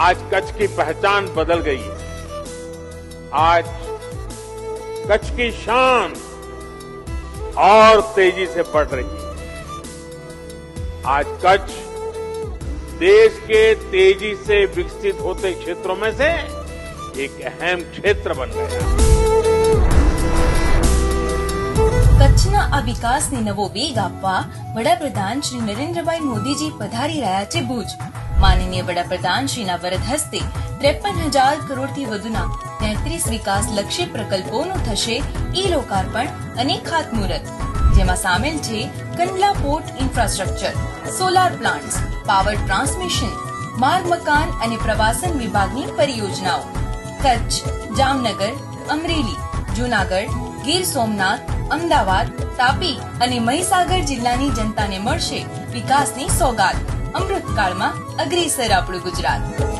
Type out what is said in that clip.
आज कच्छ की पहचान बदल गई है आज कच्छ की शान और तेजी से बढ़ रही है आज कच्छ देश के तेजी से विकसित होते क्षेत्रों में से एक अहम क्षेत्र बन गया કચ્છના આ વિકાસને નવો વેગ આપવા વડાપ્રધાન શ્રી નરેન્દ્રભાઈ મોદીજી પધારી રહ્યા છે ભુજ માનનીય વડાપ્રધાન શ્રીના વરદ હસ્તે ત્રેપન હજાર કરોડથી વધુના તેત્રીસ વિકાસ લક્ષી પ્રકલ્પોનું થશે ઈ લોકાર્પણ અને ખાતમુહૂર્ત, જેમાં સામેલ છે Kandla port infrastructure, solar plants, power transmission માર્ગ મકાન અને પ્રવાસન વિભાગની પરિયોજનાઓ, કચ્છ, જામનગર, અમરેલી, જુનાગઢ, ગીર સોમનાથ, અમદાવાદ, તાપી અને મહીસાગર જિલ્લાની જનતાને મળશે વિકાસની સોગાત. અમૃતકાળમાં અગ્રેસર આપણું ગુજરાત.